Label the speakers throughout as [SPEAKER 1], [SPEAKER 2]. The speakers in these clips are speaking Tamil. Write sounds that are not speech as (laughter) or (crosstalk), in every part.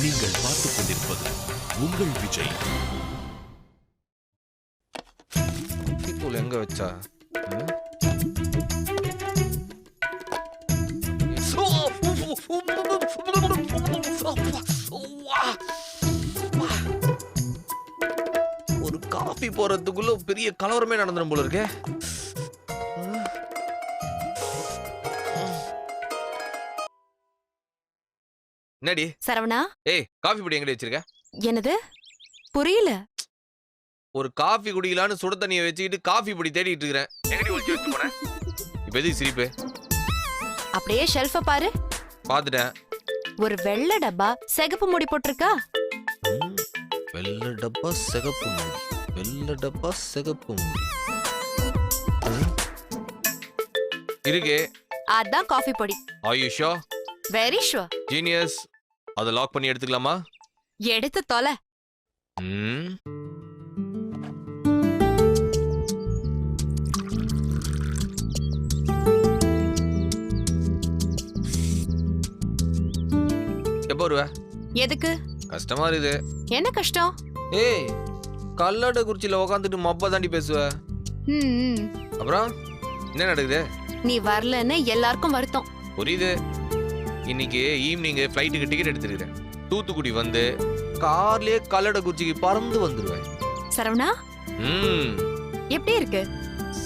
[SPEAKER 1] நீங்கள் பார்த்துக் கொண்டிருப்பது உங்கள் விஜய்.
[SPEAKER 2] டீத்தூள் எங்க வச்சா? ஒரு காஃபி போறதுக்குள்ள பெரிய கலவரமே நடந்துடும் போல இருக்கே. என்னடி?
[SPEAKER 3] சரவணா?
[SPEAKER 2] ஏய் காஃபி பொடி எங்கடி வச்சிருக்க?
[SPEAKER 3] என்னது? புரியல.
[SPEAKER 2] ஒரு காஃபி குடிக்கலான்னு சுட தண்ணியை வச்சுக்கிட்டு காஃபி பொடி தேடிட்டு இருக்கிறேன். எங்கடி ஒழிச்சு வச்சு போனேன் இப்ப எதுக்கு சிரிப்பு?
[SPEAKER 3] அப்படியே ஷெல்ஃப பாரு.
[SPEAKER 2] பாத்துட்டேன்.
[SPEAKER 3] ஒரு வெள்ளை டப்பா சிகப்பு மூடி போட்டிருக்கா?
[SPEAKER 2] வெள்ளை டப்பா சிகப்பு மூடி. வெள்ளை டப்பா சிகப்பு மூடி. இருக்கு.
[SPEAKER 3] அதான் காஃபி பொடி.
[SPEAKER 2] ஆயுஷா
[SPEAKER 3] வெரி ஷுவர்
[SPEAKER 2] ஜீனியஸ் அதை லாக் பண்ணி எடுத்துக்கலாமா?
[SPEAKER 3] எடுத்து தொலை.
[SPEAKER 2] ம். எப்போ வருவ?
[SPEAKER 3] எதுக்கு?
[SPEAKER 2] கஷ்டமா இருக்குது.
[SPEAKER 3] என்ன கஷ்டம்?
[SPEAKER 2] ஏய் கல்லட குறிச்சியில உக்காந்துட்டு மப்பா தாண்டி பேசுவ.
[SPEAKER 3] ம், ம்.
[SPEAKER 2] அப்புறம் என்ன நடக்குது?
[SPEAKER 3] நீ வரலன்னு எல்லாருக்கும் வருத்தம்.
[SPEAKER 2] புரியுது. இன்னைக்கு ஈவினிங் ஃப்ளைட்டுக்கு டிக்கெட் எடுத்துருக்கிறேன். தூத்துக்குடி வந்து கார்லயே கல்லட குறிச்சிக்கு பறந்து வந்துருவேன்.
[SPEAKER 3] சரவணா?
[SPEAKER 2] ம்.
[SPEAKER 3] எப்படி இருக்கு?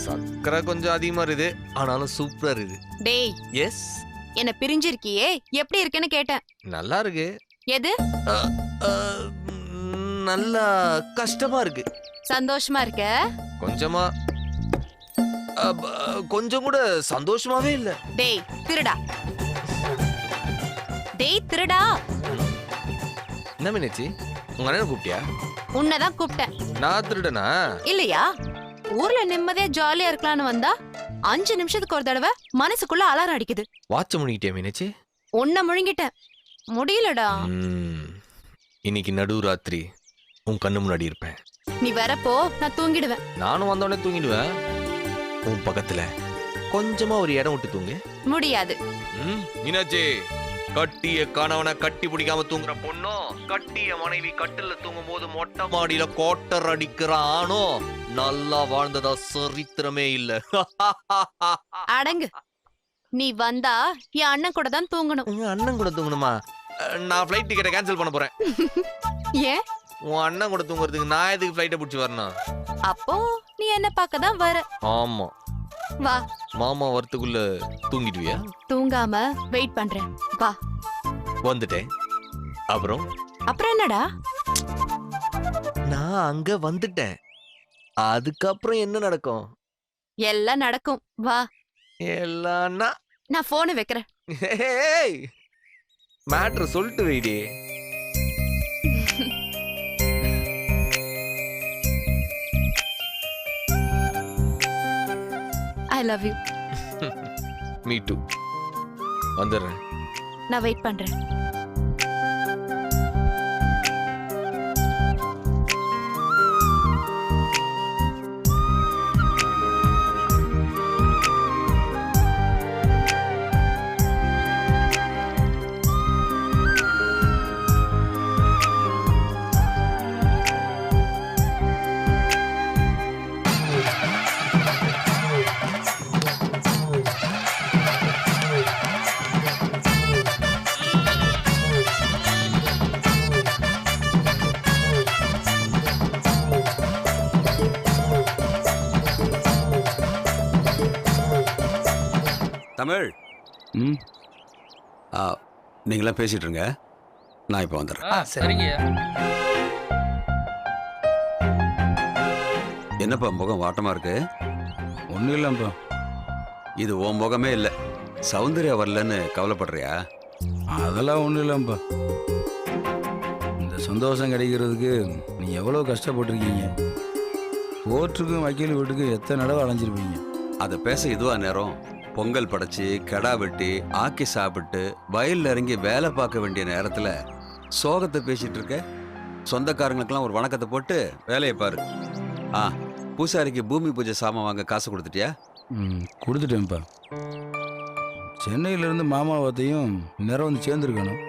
[SPEAKER 2] சக்கரை கொஞ்சம் அதிகமா இருக்குது. ஆனாலும் சூப்பரா இருக்குது.
[SPEAKER 3] டேய்.
[SPEAKER 2] எஸ்
[SPEAKER 3] என்ன பிரிஞ்சிருக்கியே? எப்படி இருக்குன்னு கேட்டேன்.
[SPEAKER 2] நல்லா இருக்கு.
[SPEAKER 3] எது?
[SPEAKER 2] அ, அ, ம், நல்லா கஷ்டமா இருக்கு.
[SPEAKER 3] சந்தோஷமா இருக்க?
[SPEAKER 2] கொஞ்சமா. அ, ப, கொஞ்சம் கூட சந்தோஷமாவே இல்ல.
[SPEAKER 3] டேய் திருடா. டேய் திருடா.
[SPEAKER 2] என்ன மீனாச்சி உங்க அண்ணனை கூப்பிட்டியா?
[SPEAKER 3] உன்னதான் கூப்பிட்டேன்.
[SPEAKER 2] நான் திருடனா?
[SPEAKER 3] இல்லையா? ஊர்ல நிம்மதியா ஜாலியா இருக்கலாம்னு வந்தா அஞ்சு நிமிஷத்துக்கு ஒரு தடவை மனசுக்குள்ள அலாரம் அடிக்குது.
[SPEAKER 2] வாட்ச முடிக்கிட்டியா மீனாச்சி
[SPEAKER 3] உன்னை முழுங்கிட்டேன். முடியலடா.
[SPEAKER 2] ம், இன்னைக்கு நடுராத்திரி. உன் கண்ணு முன்னாடி இருப்பேன்.
[SPEAKER 3] நீ வரப்போ நான் தூங்கிடுவேன்.
[SPEAKER 2] நானும் வந்தோடனே தூங்கிடுவேன். உன் பக்கத்துல கொஞ்சமா ஒரு இடம் விட்டு தூங்கு.
[SPEAKER 3] முடியாது.
[SPEAKER 2] ம், மீனாட்சி. கட்டிய கணவனை கட்டி பிடிக்காம தூங்குற பொண்ணும் கட்டிய மனைவி கட்டில தூங்கும் போது மொட்டை மாடியில கோட்டர் அடிக்கிற ஆணும் நல்லா வாழ்ந்ததா சரித்திரமே இல்ல. (laughs)
[SPEAKER 3] அடங்கு. நீ வந்தா என் அண்ணன் கூட தான் தூங்கணும்.
[SPEAKER 2] அண்ணன் கூட தூங்கணுமா? நான் ஃப்ளைட் டிக்கெட்டை கேன்சல் பண்ண போறேன். (laughs)
[SPEAKER 3] ஏன்?
[SPEAKER 2] உன் அண்ணன் கூட தூங்குறதுக்கு நான் எதுக்கு ஃப்ளைட்டை பிடிச்சி வரணும்?
[SPEAKER 3] அப்போ நீ என்ன பார்க்க தான் வர.
[SPEAKER 2] ஆமா.
[SPEAKER 3] வா.
[SPEAKER 2] மாமா வரத்துக்குள்ள தூங்கிடுவியா?
[SPEAKER 3] தூங்காம வெயிட் பண்றேன். வா.
[SPEAKER 2] வந்துட்டேன். அப்புறம்?
[SPEAKER 3] அப்புறம் என்னடா?
[SPEAKER 2] நான் அங்க வந்துட்டேன். அதுக்கப்புறம் என்ன நடக்கும்?
[SPEAKER 3] எல்லாம் நடக்கும். வா.
[SPEAKER 2] எல்லாம்னா
[SPEAKER 3] நான் போனை வைக்கிறேன்.
[SPEAKER 2] மேட்ரு சொல்லிட்டு வைடி.
[SPEAKER 3] I love you
[SPEAKER 2] me too வந்துடுறேன்.
[SPEAKER 3] நான் வெயிட் பண்றேன்.
[SPEAKER 4] தமிழ்.
[SPEAKER 5] ம்.
[SPEAKER 4] ஆ, நீங்களாம் பேசிட்டு இருங்க நான் இப்போ வந்துடுறேன்.
[SPEAKER 5] ஆ சரிங்க.
[SPEAKER 4] என்னப்பா முகம் வாட்டமா இருக்கு?
[SPEAKER 5] ஒன்றும் இல்லைப்பா
[SPEAKER 4] இது உன் முகமே இல்லை. சௌந்தர்யா வரலன்னு கவலைப்படுறியா?
[SPEAKER 5] அதெல்லாம் ஒன்றும் இல்லைப்பா இந்த சந்தோஷம் கிடைக்கிறதுக்கு நீ எவ்வளோ கஷ்டப்பட்டிருக்கீங்க? கோர்ட்டுக்கும் வக்கீல் வீட்டுக்கும் எத்தனை தடவை அலைஞ்சிருப்பீங்க?
[SPEAKER 4] அதை பேச இதுவா நேரம்? பொங்கல் படைச்சு கெடா வெட்டி ஆக்கி சாப்பிட்டு வயல்ல இறங்கி வேலை பார்க்க வேண்டிய நேரத்துல சோகத்தை பேசிட்டு இருக்க? சொந்தக்காரங்களுக்கெல்லாம் ஒரு வணக்கத்தை போட்டு வேலையை பாரு. ஆ பூசாரிக்கு பூமி பூஜை சாமான் வாங்க காசு கொடுத்துட்டியா?
[SPEAKER 5] ம் கொடுத்துட்டேன்ப்பா. சென்னையிலேருந்து மாமாவத்தையும் நேரம் வந்து சேர்ந்துருக்கணும்.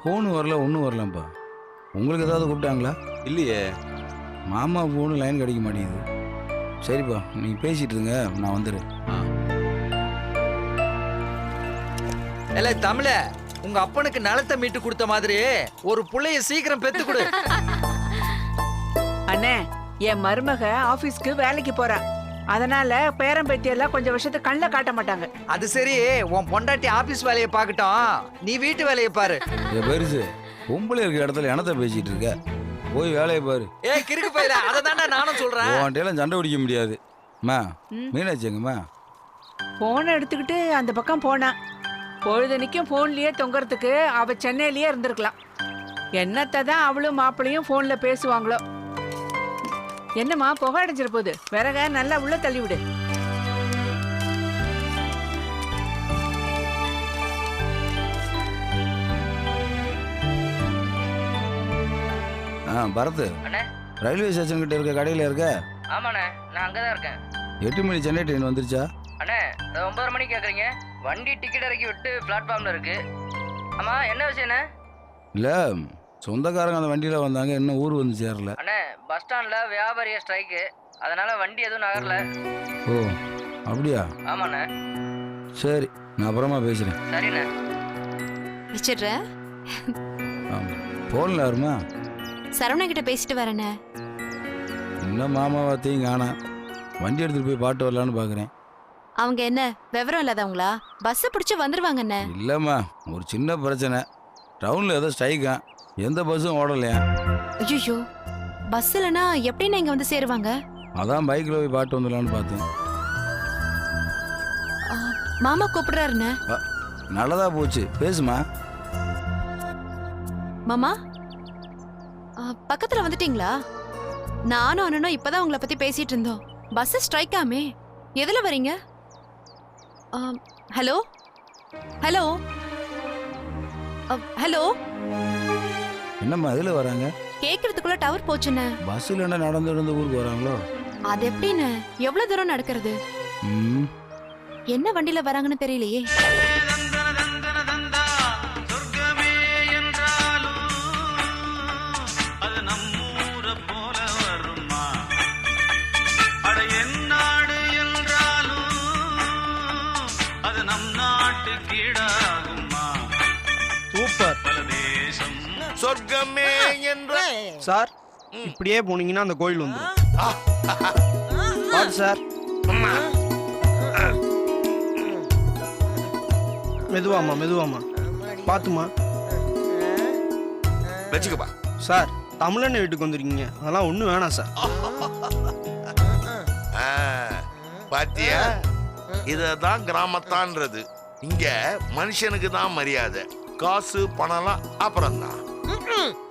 [SPEAKER 5] ஃபோனு வரல ஒன்றும் வரலப்பா. உங்களுக்கு ஏதாவது கூப்பிட்டாங்களா?
[SPEAKER 4] இல்லையே.
[SPEAKER 5] மாமா ஃபோனு லைன் கிடைக்க மாட்டேங்குது. சரிப்பா நீங்கள் பேசிட்டு இருங்க நான் வந்துடுறேன்.
[SPEAKER 6] இல்ல தமிழ உங்க அப்பனுக்கு நலத்தை மீட்டு கொடுத்த மாதிரி ஒரு புள்ளைய சீக்கிரம் பெத்து கொடு (laughs)
[SPEAKER 7] அண்ணே என் மருமக ஆபீஸ்க்கு வேலைக்கு போறா. அதனால பேத்தி எல்லாம் கொஞ்சம் வருஷத்துக்கு கண்ணில் காட்ட மாட்டாங்க.
[SPEAKER 6] அது சரி உன் பொண்டாட்டி ஆபீஸ் வேலையை பார்க்கட்டும். நீ வீட்டு வேலையை பாரு.
[SPEAKER 5] பெருசு பொம்பளை இருக்கிற இடத்துல எனத்த பேசிட்டு இருக்க? போய் வேலையை பாரு.
[SPEAKER 6] ஏ கிறுக்கு பையில அதை தானே நானும் சொல்றேன்.
[SPEAKER 5] உன்ட்டையெல்லாம் சண்டை பிடிக்க முடியாது. அம்மா
[SPEAKER 3] ம்.
[SPEAKER 5] மீனாட்சி எங்கம்மா?
[SPEAKER 7] போனை எடுத்துக்கிட்டு அந்த பக்கம் போனா. பொழுதனைக்கும் போன்லயே தொங்கறதுக்கு அவ சென்னையிலயே இருந்திருக்கலாம். என்னத்தை தான் அவளும் மாப்பிளையும் போன்ல பேசுவாங்களோ. என்னம்மா புகை அடைஞ்சிட போகுது விறக நல்லா உள்ள தள்ளி விடு.
[SPEAKER 5] ஆ பரத்.
[SPEAKER 8] அண்ணே.
[SPEAKER 5] ரயில்வே ஸ்டேஷன் கிட்ட இருக்க கடையில் இருக்க?
[SPEAKER 8] ஆமாண்ணே நான் அங்கே தான் இருக்கேன்.
[SPEAKER 5] எட்டு மணி சென்னை ட்ரெயின் வந்துருச்சா?
[SPEAKER 8] அண்ணே அது ஒன்பதரை மணிக்கு கேட்குறீங்க வண்டி டிக்கெட் இறக்கி விட்டு பிளாட்ஃபார்மில் இருக்கு. ஆமாம் என்ன விஷயண்ணே
[SPEAKER 5] இல்லை சொந்தக்காரங்க அந்த வண்டியில் வந்தாங்க. இன்னும் ஊர் வந்து சேரல.
[SPEAKER 8] அண்ணே பஸ் ஸ்டாண்டில் வியாபாரிய ஸ்ட்ரைக்கு அதனால வண்டி எதுவும் நகரல.
[SPEAKER 5] ஓ அப்படியா?
[SPEAKER 8] ஆமாண்ணே.
[SPEAKER 5] சரி நான் அப்புறமா பேசுகிறேன்
[SPEAKER 8] சரிண்ணே.
[SPEAKER 3] வச்சிடுறேன்
[SPEAKER 5] ஆமாம் ஃபோனில் யாருமா?
[SPEAKER 3] சரவணா கிட்ட பேசிட்டு வரேனே
[SPEAKER 5] இன்னும் மாமாவாத்தையும் காணா. வண்டி எடுத்துகிட்டு போய் பாட்டு வரலான்னு பார்க்குறேன்
[SPEAKER 3] அவங்க என்ன விவரம் இல்லாதவங்களா? பஸ் பிடிச்சு வந்துருவாங்க அண்ணே
[SPEAKER 5] இல்லைம்மா ஒரு சின்ன பிரச்சனை. டவுனில் ஏதோ ஸ்ட்ரைக்கா எந்த பஸ்ஸும் ஓடலையா?
[SPEAKER 3] ஐயோ பஸ் இல்லைன்னா எப்படின்னு இங்க வந்து சேருவாங்க?
[SPEAKER 5] அதான் பைக்கில் போய் பாட்டு வந்துடலான்னு பார்த்தேன்.
[SPEAKER 3] மாமா கூப்பிடுறாருண்ணே
[SPEAKER 5] நல்லதா போச்சு. பேசுமா?
[SPEAKER 3] மாமா? பக்கத்துல வந்துட்டீங்களா? நானும் அண்ணனும் இப்பதான் உங்களை பத்தி பேசிட்டு இருந்தோம். பஸ் ஸ்ட்ரைக் ஆமே. எதுல வரீங்க? ஹலோ? ஹலோ? ஹலோ?
[SPEAKER 5] என்னம்மா இதில் வராங்க?
[SPEAKER 3] கேக்குறதுக்குள்ள டவர் போச்சுண்ணே
[SPEAKER 5] பஸ்ஸில் என்ன நடந்து நடந்து ஊருக்கு வராங்களோ?
[SPEAKER 3] அது எப்படின்னு? எவ்வளவு தூரம் நடக்கிறது?
[SPEAKER 5] ம்.
[SPEAKER 3] என்ன வண்டியில வராங்கன்னு தெரியலையே.
[SPEAKER 1] என்ற
[SPEAKER 9] சார் இப்படியே போனீங்கன்னா அந்த கோயில் வந்துடும் சார். மெதுவாமா மெதுவாமா பாத்துமா
[SPEAKER 1] வச்சுக்கப்பா.
[SPEAKER 9] சார் தமிழன் வீட்டுக்கு வந்திருக்கீங்க. அதெல்லாம் ஒன்றும் வேணாம் சார்.
[SPEAKER 1] ஆ, பாத்தியா? இததான் கிராமத்தான்றது. இங்க மனுஷனுக்கு தான் மரியாதை. காசு பணம்லாம் அப்புறம் தான்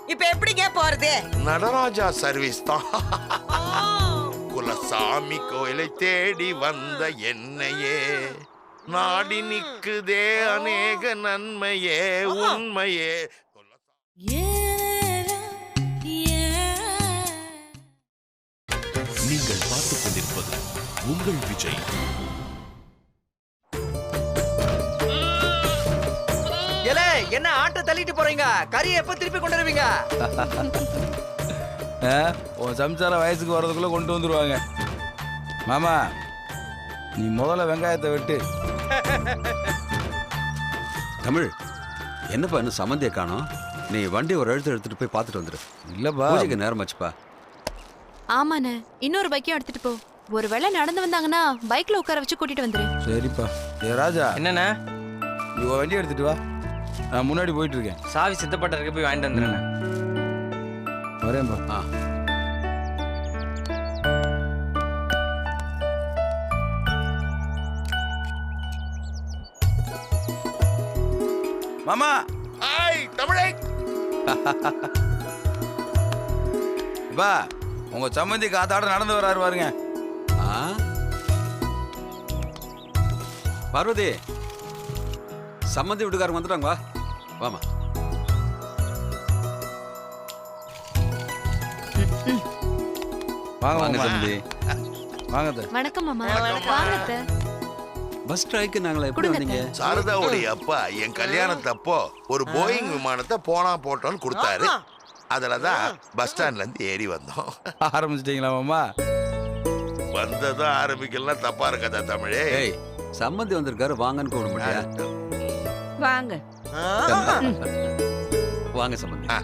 [SPEAKER 10] இப்ப எப்படிங்க போறது?
[SPEAKER 1] நடராஜா சர்வீஸ் தான். குலசாமி கோயிலை தேடி வந்த என்னையே. நாடி நிக்குதே அநேக நன்மையே உண்மையே. நீங்கள் பார்த்துக் கொண்டிருப்பது உங்கள் விஜய்.
[SPEAKER 6] என்ன ஆட்டை தள்ளிட்டு போறீங்க? கறியை எப்ப திருப்பி கொண்டு வருவீங்க?
[SPEAKER 5] ஆ, உன் சம்சார வயசுக்கு வர்றதுக்குள்ளே கொண்டு வந்துருவாங்க. மாமா நீ முதல்ல வெங்காயத்தை வெட்டு.
[SPEAKER 4] தமிழ் என்னப்பா இன்னும் சம்மந்தியை காணோம்? நீ வண்டி ஒரு எழுத்து எடுத்துட்டு போய் பார்த்துட்டு வந்துடு
[SPEAKER 5] இல்லைப்பா.
[SPEAKER 4] பூஜைக்கு நேரமாச்சுப்பா
[SPEAKER 3] ஆமாண்ணே இன்னொரு பைக்கையும் எடுத்துட்டு போ. ஒருவேளை நடந்து வந்தாங்கன்னா பைக்ல உட்கார வச்சு கூட்டிட்டு வந்துரு.
[SPEAKER 5] சரிப்பா. ஏ ராஜா.
[SPEAKER 8] என்னண்ணே?
[SPEAKER 5] நீ உன் வண்டி எடுத்துட்டு வா. நான் முன்னாடி போயிட்டு இருக்கேன்
[SPEAKER 8] சாவி சித்தப்பட்ட இருக்க போய் வாங்கிட்டு வந்துடுறேண்ணே
[SPEAKER 5] வரேன்ப்பா
[SPEAKER 4] ஆ.
[SPEAKER 5] மாமா.
[SPEAKER 1] ஆய் தமிழை.
[SPEAKER 5] பா உங்க சம்மந்தி காத்தாட நடந்து வராரு பாருங்க.
[SPEAKER 4] ஆ? பார்வதி சம்மந்தி வீட்டுக்காரங்க வந்துட்டாங்க வா. வாமா.
[SPEAKER 5] வாங்க
[SPEAKER 4] வாங்க
[SPEAKER 5] மாமா.
[SPEAKER 4] சம்மந்தி
[SPEAKER 5] வாங்க.
[SPEAKER 3] வணக்கம் மாமா. வாங்க அத்தை.
[SPEAKER 4] பஸ் ஸ்ட்ரைக்கு நாங்களா எப்படி வந்தீங்க?
[SPEAKER 1] சாரதாவுடைய அப்பா என் கல்யாணத்தப்போ ஒரு போயிங் விமானத்தை போனா போட்டோன்னு கொடுத்தாரு. அதுலதான் பஸ் ஸ்டாண்ட்ல இருந்து ஏறி வந்தோம்.
[SPEAKER 5] ஆரம்பிச்சிட்டீங்களா மாமா?
[SPEAKER 1] வந்ததும் ஆரம்பிக்கலாம் தப்பா இருக்காதா தமிழே?
[SPEAKER 4] சம்மந்தி வந்திருக்காரு வாங்கன்னு கூப்பிட முடியா?
[SPEAKER 7] வாங்க.
[SPEAKER 4] வாங்க சம்பந்தி.
[SPEAKER 1] ஆ.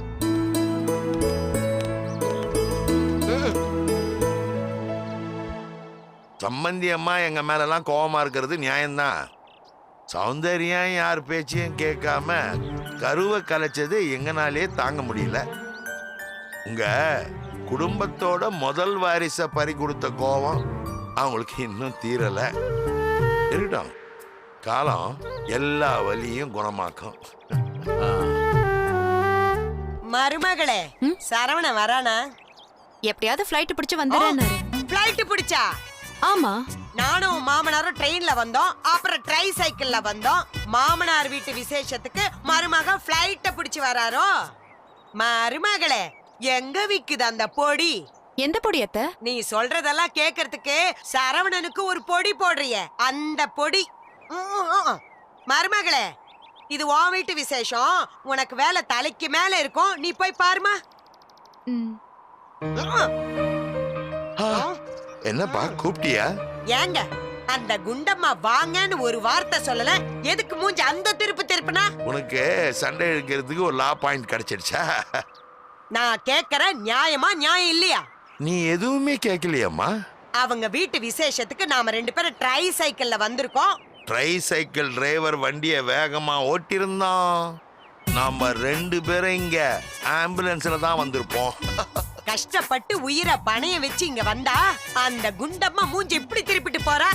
[SPEAKER 1] அம்மா எங்க மேலெல்லாம் கோபமா இருக்கிறது நியாயம்தான் சௌந்தர்யம் யார் பேச்சையும் கேட்காம கருவை கலைச்சது எங்கனாலே தாங்க முடியல. உங்க குடும்பத்தோட முதல் வாரிசை பறி கொடுத்த கோவம் அவங்களுக்கு இன்னும் தீரல. இருக்கட்டும். காலம் எல்லா வலியும் குணமாக்கும்.
[SPEAKER 10] மருமகளே? சரவண வரானா?
[SPEAKER 3] எப்படியாவது ஃப்ளைட் பிடிச்சு வந்துடுறேன்னாரு
[SPEAKER 10] பிளைட் பிடிச்சா?
[SPEAKER 3] ஆமா.
[SPEAKER 10] நானும் மாமனாரும் ட்ரெயின்ல வந்தோம் அப்புறம் ட்ரை சைக்கிள்ல வந்தோம். மாமனார் வீட்டு விசேஷத்துக்கு மருமக பிளைட்ட பிடிச்சு வராரோ? மருமகளே எங்க விக்குது அந்த பொடி?
[SPEAKER 3] எந்த பொடியத்த
[SPEAKER 10] நீ சொல்றதெல்லாம் கேக்குறதுக்கு சரவணனுக்கு ஒரு பொடி போடுறிய அந்த பொடி. மருமகளே இது உன் வீட்டு விசேஷம். உனக்கு வேலை தலைக்கு மேல இருக்கும். நீ போய் பாருமா.
[SPEAKER 1] என்னப்பா கூப்பிட்டியா?
[SPEAKER 10] ஏங்க அந்த குண்டம்மா வாங்கன்னு ஒரு வார்த்தை சொல்லல. எதுக்கு மூஞ்சி அந்த திருப்பு திருப்புனா?
[SPEAKER 1] உனக்கு சண்டை இழுக்கிறதுக்கு ஒரு லா பாயிண்ட் கிடைச்சிடுச்சா?
[SPEAKER 10] நான் கேக்குற நியாயமா நியாயம் இல்லையா?
[SPEAKER 1] நீ எதுவுமே கேட்கலையம்மா
[SPEAKER 10] அவங்க வீட்டு விசேஷத்துக்கு நாம ரெண்டு பேரும் ட்ரை சைக்கிள்ல வந்திருக்கோம்.
[SPEAKER 1] ட்ரை சைக்கிள் டிரைவர் வண்டியை வேகமா ஓட்டியிருந்தான். நாம ரெண்டு பேரும் இங்க ஆம்புலன்ஸ்ல தான் வந்திருப்போம்.
[SPEAKER 10] கஷ்டப்பட்டு உயிரை பணைய வச்சு இங்க வந்தா அந்த குண்டம்மா மூஞ்சி இப்படி திருப்பிட்டு போறா?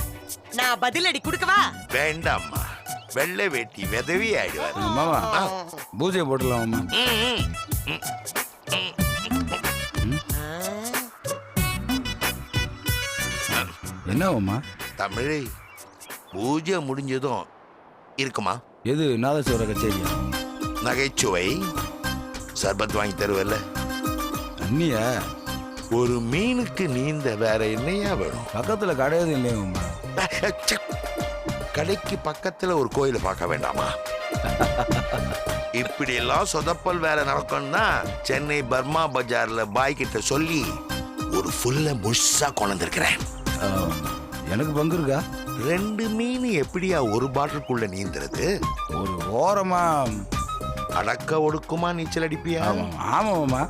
[SPEAKER 10] நான் பதிலடி கொடுக்கவா?
[SPEAKER 1] வேண்டாம்மா. வெள்ளை வேட்டி விதவி ஆயிடுவார்.
[SPEAKER 5] மாமா. பூஜையை போட்டுடலாம் மாமா. என்ன மாமா?
[SPEAKER 1] தமிழை பூஜை முடிஞ்சதும் இருக்குமா?
[SPEAKER 5] எது? நாதஸ்வர கச்சேரியா
[SPEAKER 1] நகைச்சுவை. சர்பத் வாங்கி தருவல்ல.
[SPEAKER 5] அண்ணியா?
[SPEAKER 1] ஒரு மீனுக்கு நீந்த வேற என்னையா வேணும்?
[SPEAKER 5] பக்கத்துல கிடையாது இல்லையா
[SPEAKER 1] ச்சே. கடைக்கு பக்கத்துல ஒரு கோயிலை பார்க்க வேண்டாமா? இப்படி எல்லாம் சொதப்பல் வேலை நடக்கும்னா சென்னை பர்மா பஜார்ல பாய் கிட்ட சொல்லி ஒரு ஃபுல்ல முழுசா கொண்டிருக்கிறேன்
[SPEAKER 5] ஆ, எனக்கு பங்கு இருக்கா?
[SPEAKER 1] ரெண்டு மீன் எப்படியா ஒரு பாட்டிலுக்குள்ள நீந்துறது?
[SPEAKER 5] ஒரு ஓரமா
[SPEAKER 1] அடக்க ஒடுக்குமா நீச்சல் அடிப்பியா?
[SPEAKER 5] ஆமா ஆமா மாமா.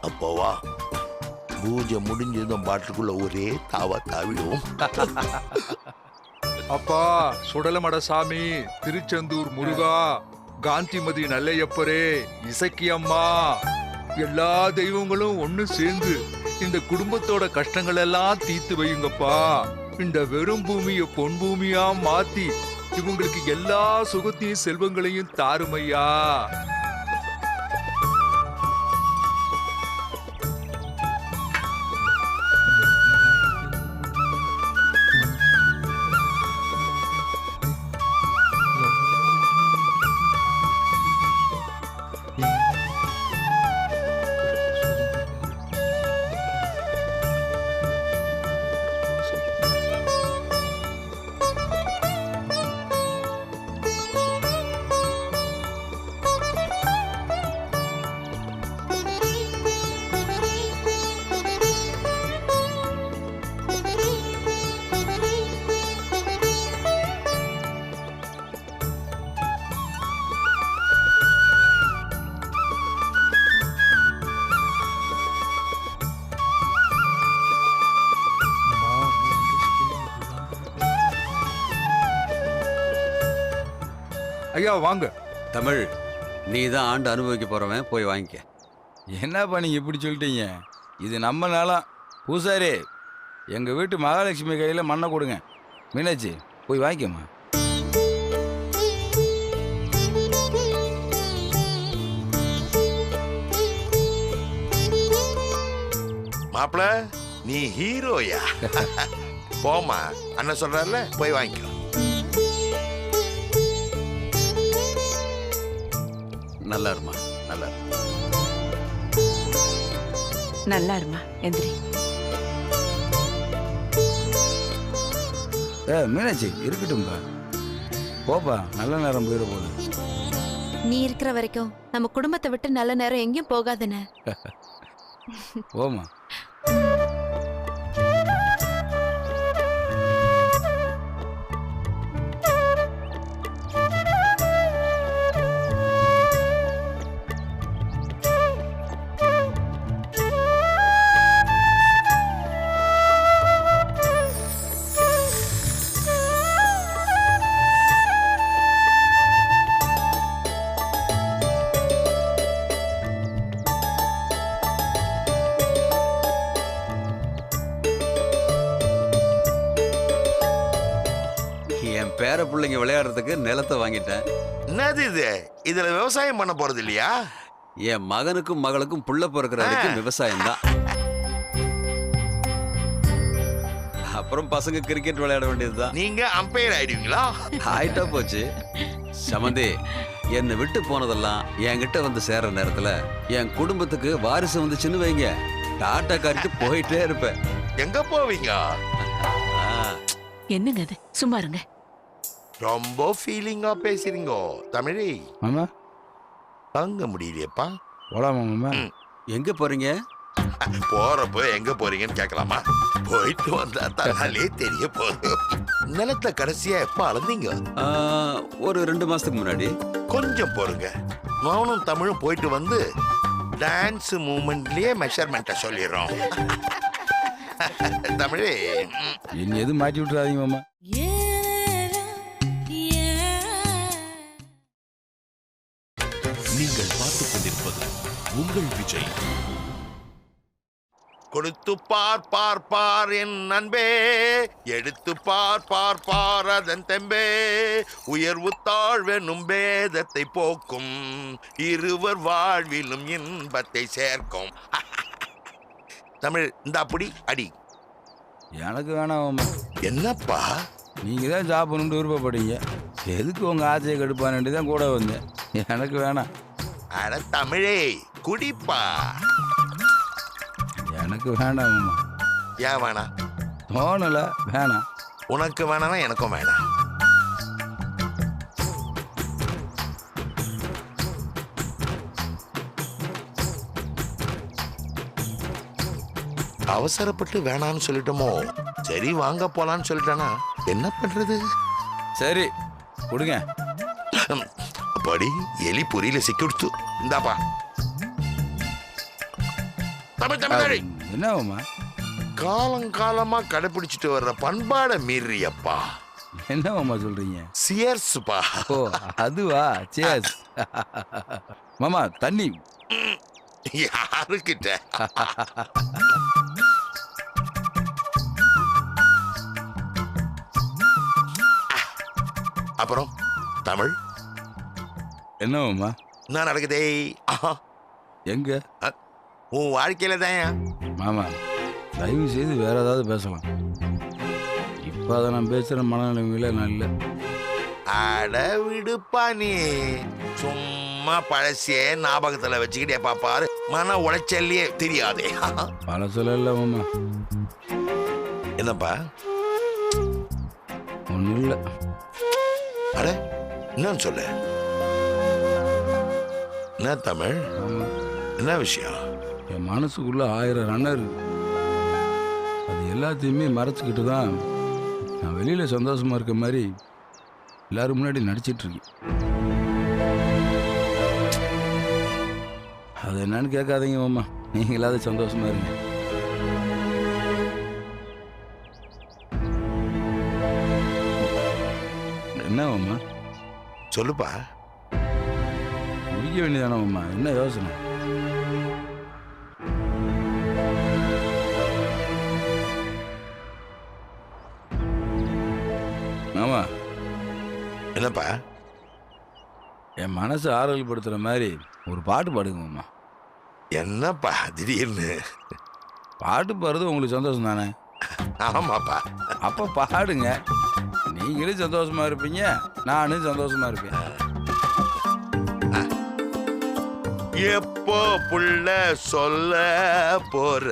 [SPEAKER 1] அப்போ வா. பூஜை முடிஞ்சதும் பாட்டிலுக்குள்ள ஒரே தாவா தாவிடுவோம்.
[SPEAKER 11] அப்பா சுடலமட சாமி திருச்செந்தூர் முருகா காந்திமதி நல்லையப்பரே இசக்கி அம்மா எல்லா தெய்வங்களும் ஒண்ணு சேர்ந்து இந்த குடும்பத்தோட கஷ்டங்கள் எல்லாம் தீர்த்து வையுங்கப்பா. இந்த வெறும் பூமியை பொன் பூமியா மாத்தி இவங்களுக்கு எல்லா சுகத்தையும் செல்வங்களையும் தாருமையா? ஐயா வாங்க.
[SPEAKER 4] தமிழ் நீ தான் ஆண்டு அனுபவிக்க போறவன் போய் வாங்கிக்க.
[SPEAKER 5] என்னப்பா நீங்க இப்படி சொல்லிட்டீங்க? இது நம்ம நிலம் பூசாரி எங்க வீட்டு மகாலட்சுமி கையில மண்ணை கொடுங்க. மீனாட்சி போய் வாங்கிக்கம்மா.
[SPEAKER 1] மாப்பிள நீ ஹீரோயா? போமா அண்ணன் சொல்றாருல போய் வாங்கிக்கோ.
[SPEAKER 4] நல்லா இருமா நல்லா.
[SPEAKER 7] நல்லா இருமா எந்திரி.
[SPEAKER 5] ஏ மீனாட்சி இருக்கட்டும்பா. போப்பா நல்ல நேரம் போயிட போகுது.
[SPEAKER 3] நீ இருக்கிற வரைக்கும் நம்ம குடும்பத்தை விட்டு நல்ல நேரம் எங்கேயும் போகாதுன்னு. (laughs)
[SPEAKER 5] போமா
[SPEAKER 1] இது? இதுல விவசாயம் பண்ண போறது இல்லையா?
[SPEAKER 4] என் மகனுக்கும் மகளுக்கும் புள்ள பிறக்கிற வரைக்கும் விவசாயம் தான். அப்புறம் பசங்க கிரிக்கெட் விளையாட வேண்டியதுதான்
[SPEAKER 1] நீங்க அம்பையர் ஆயிடுவீங்களா?
[SPEAKER 4] ஆயிட்டா போச்சு. சமந்தி என்னை விட்டு போனதெல்லாம் என்கிட்ட வந்து சேர்ற நேரத்துல என் குடும்பத்துக்கு வாரிசு வந்துச்சுன்னு வைங்க. டாட்டா காரிட்டு போயிட்டே இருப்பேன்.
[SPEAKER 1] எங்க போவீங்க?
[SPEAKER 7] என்னங்க அது? சும்மா இருங்க.
[SPEAKER 1] ரொம்ப ஃபீலிங்கா பேசுறீங்க தமிழி.
[SPEAKER 5] மாமா.
[SPEAKER 1] தாங்க முடியலையேப்பா.
[SPEAKER 5] போலாமா மாமா.
[SPEAKER 4] எங்க போறீங்க?
[SPEAKER 1] போறப்போ எங்க போறீங்கன்னு கேட்கலாமா? போயிட்டு வந்தா தன்னாலே தெரிய போகுது. நிலத்தை கடைசியா எப்ப அளந்தீங்க?
[SPEAKER 4] ஆ, ஒரு ரெண்டு மாசத்துக்கு முன்னாடி.
[SPEAKER 1] கொஞ்சம் பொறுங்க நானும் தமிழும் போயிட்டு வந்து டான்ஸ் மூமெண்ட்லயே மெஷர்மெண்ட்டை சொல்லிடுறோம். (laughs) தமிழே.
[SPEAKER 5] என்ன எதுவும் மாட்டி விட்டுறாதீங்க மாமா.
[SPEAKER 12] உங்கள் விஜய்.
[SPEAKER 1] கொடுத்து பார் பார் பார் என் நண்பே எடுத்து பார் பார் பார் அதன் தெம்பே. உயர்வு தாழ்வெனும் பேதத்தை போக்கும். இருவர் வாழ்விலும் இன்பத்தை சேர்க்கும். (laughs) தமிழ் இந்த அப்படி அடி.
[SPEAKER 5] எனக்கு வேணாம்
[SPEAKER 1] என்னப்பா?
[SPEAKER 5] நீங்கள் தான் சாப்பிடணும்னு விருப்பப்படுங்க எதுக்கு உங்கள் ஆசையை கெடுப்பான்னு தான் கூட வந்தேன். எனக்கு வேணாம்.
[SPEAKER 1] அட தமிழே. குடிப்பா.
[SPEAKER 5] எனக்கு வேண்டாம் மாமா.
[SPEAKER 1] ஏன் வேணாம்
[SPEAKER 5] தோணல வேணாம்.
[SPEAKER 1] உனக்கு வேணாம்னா எனக்கும் வேணாம். அவசரப்பட்டு வேணாம்னு சொல்லிட்டோமோ? சரி வாங்க போலான்னு சொல்லிட்டானா? என்ன பண்றது?
[SPEAKER 5] சரி கொடுங்க.
[SPEAKER 1] அப்பாடி எலி பொரியில சிக்கிடுத்து இந்தாப்பா. தமிழ் தமிழ் தமிழ்.
[SPEAKER 5] என்ன மாமா
[SPEAKER 1] காலங்காலமா கடைபிடிச்சிட்டு வர்ற பண்பாட மீறியப்பா.
[SPEAKER 5] என்ன மாமா சொல்கிறீங்க
[SPEAKER 1] சியர்ஸ்பா
[SPEAKER 5] ஓ அதுவா? சேஸ் மாமா தண்ணி.
[SPEAKER 1] யாருக்கிட்ட? அப்புறம் தமிழ்.
[SPEAKER 5] என்ன மாமா
[SPEAKER 1] என்ன நடக்குதே ஆஹா,
[SPEAKER 5] எங்க?
[SPEAKER 1] உன் வாழ்க்கையில தான்
[SPEAKER 5] மாமா தயவு செய்து வேற ஏதாவது பேசலாம். இப்போ அதை நான் பேசுகிற மனநிலைமையில நான் இல்லை.
[SPEAKER 1] அட விடுப்பா நீ. சும்மா பழசே ஞாபகத்துல வச்சுக்கிட்டே பாப்பாரு. மன உளைச்சல்லையே தெரியாதே.
[SPEAKER 5] பல சொல்ல மாமா.
[SPEAKER 1] என்னப்பா?
[SPEAKER 5] ஒன்றும் இல்லை.
[SPEAKER 1] அட என்னன்னு சொல்லு? என்ன தமிழ்? என்ன விஷயம்?
[SPEAKER 5] என் மனசுக்குள்ள ஆயிரம் ரன்னர் அது எல்லாத்தையுமே மறைச்சிக்கிட்டு தான் நான் வெளியில் சந்தோஷமா இருக்க மாதிரி எல்லாரும் முன்னாடி நடிச்சிட்டு இருக்கேன் அது என்னன்னு கேட்காதீங்க மாமா. நீங்களாவது சந்தோஷமா இருங்க. என்ன மாமா?
[SPEAKER 1] சொல்லுப்பா.
[SPEAKER 5] குடிக்க வேண்டியதானே மாமா? என்ன யோசனை? மாமா
[SPEAKER 1] என்னப்பா?
[SPEAKER 5] என் மனசை ஆறுதல் படுத்துற மாதிரி ஒரு பாட்டு பாடுங்க மாமா
[SPEAKER 1] என்னப்பா திடீர்னு?
[SPEAKER 5] பாட்டு பாடுறது உங்களுக்கு சந்தோஷம் தானே?
[SPEAKER 1] ஆமாப்பா.
[SPEAKER 5] அப்போ பாடுங்க. நீங்களும் சந்தோஷமா இருப்பீங்க நானும் சந்தோஷமா இருப்பேன்.
[SPEAKER 1] எப்போ புள்ள சொல்ல போற?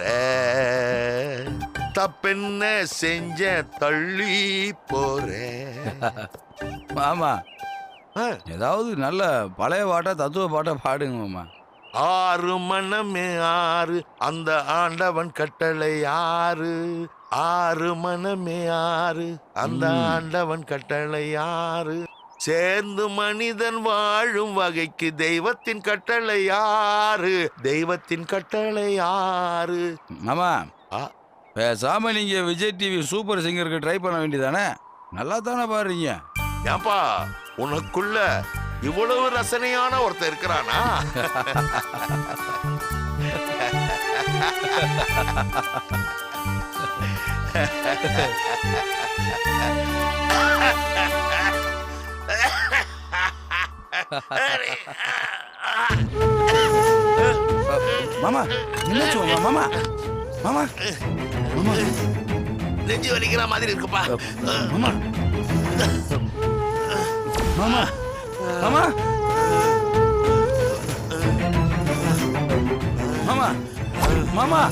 [SPEAKER 1] தப்பென்ன செஞ்ச தள்ளி போறேன் (laughs)
[SPEAKER 5] மாமா. ஏதாவது நல்ல பழைய பாட்டா தத்துவ பாட்டா பாடுங்க மாமா
[SPEAKER 1] ஆறு மனமே ஆறு அந்த ஆண்டவன் கட்டளை ஆறு ஆறு மனமே ஆறு அந்த. ஆண்டவன் கட்டளை ஆறு சேர்ந்து மனிதன் வாழும் வகைக்கு தெய்வத்தின் கட்டளை ஆறு தெய்வத்தின் கட்டளை ஆறு
[SPEAKER 5] மாமா
[SPEAKER 1] ஆ.
[SPEAKER 5] பேசாம நீங்க விஜய் டிவி சூப்பர் சிங்கருக்கு ட்ரை பண்ண வேண்டியதானே? நல்லா தானே பாடுறீங்க.
[SPEAKER 1] ஏன்பா உனக்குள்ள இவ்வளவு ரசனையான ஒருத்தர் இருக்கிறானா?
[SPEAKER 5] மாமா என்னாச்சு மாமா. மாமா. மாமா.
[SPEAKER 1] நெஞ்சு வலிக்கிற மாதிரி இருக்குப்பா.
[SPEAKER 5] மாமா. மாமா. மாமா. மாமா. மாமா.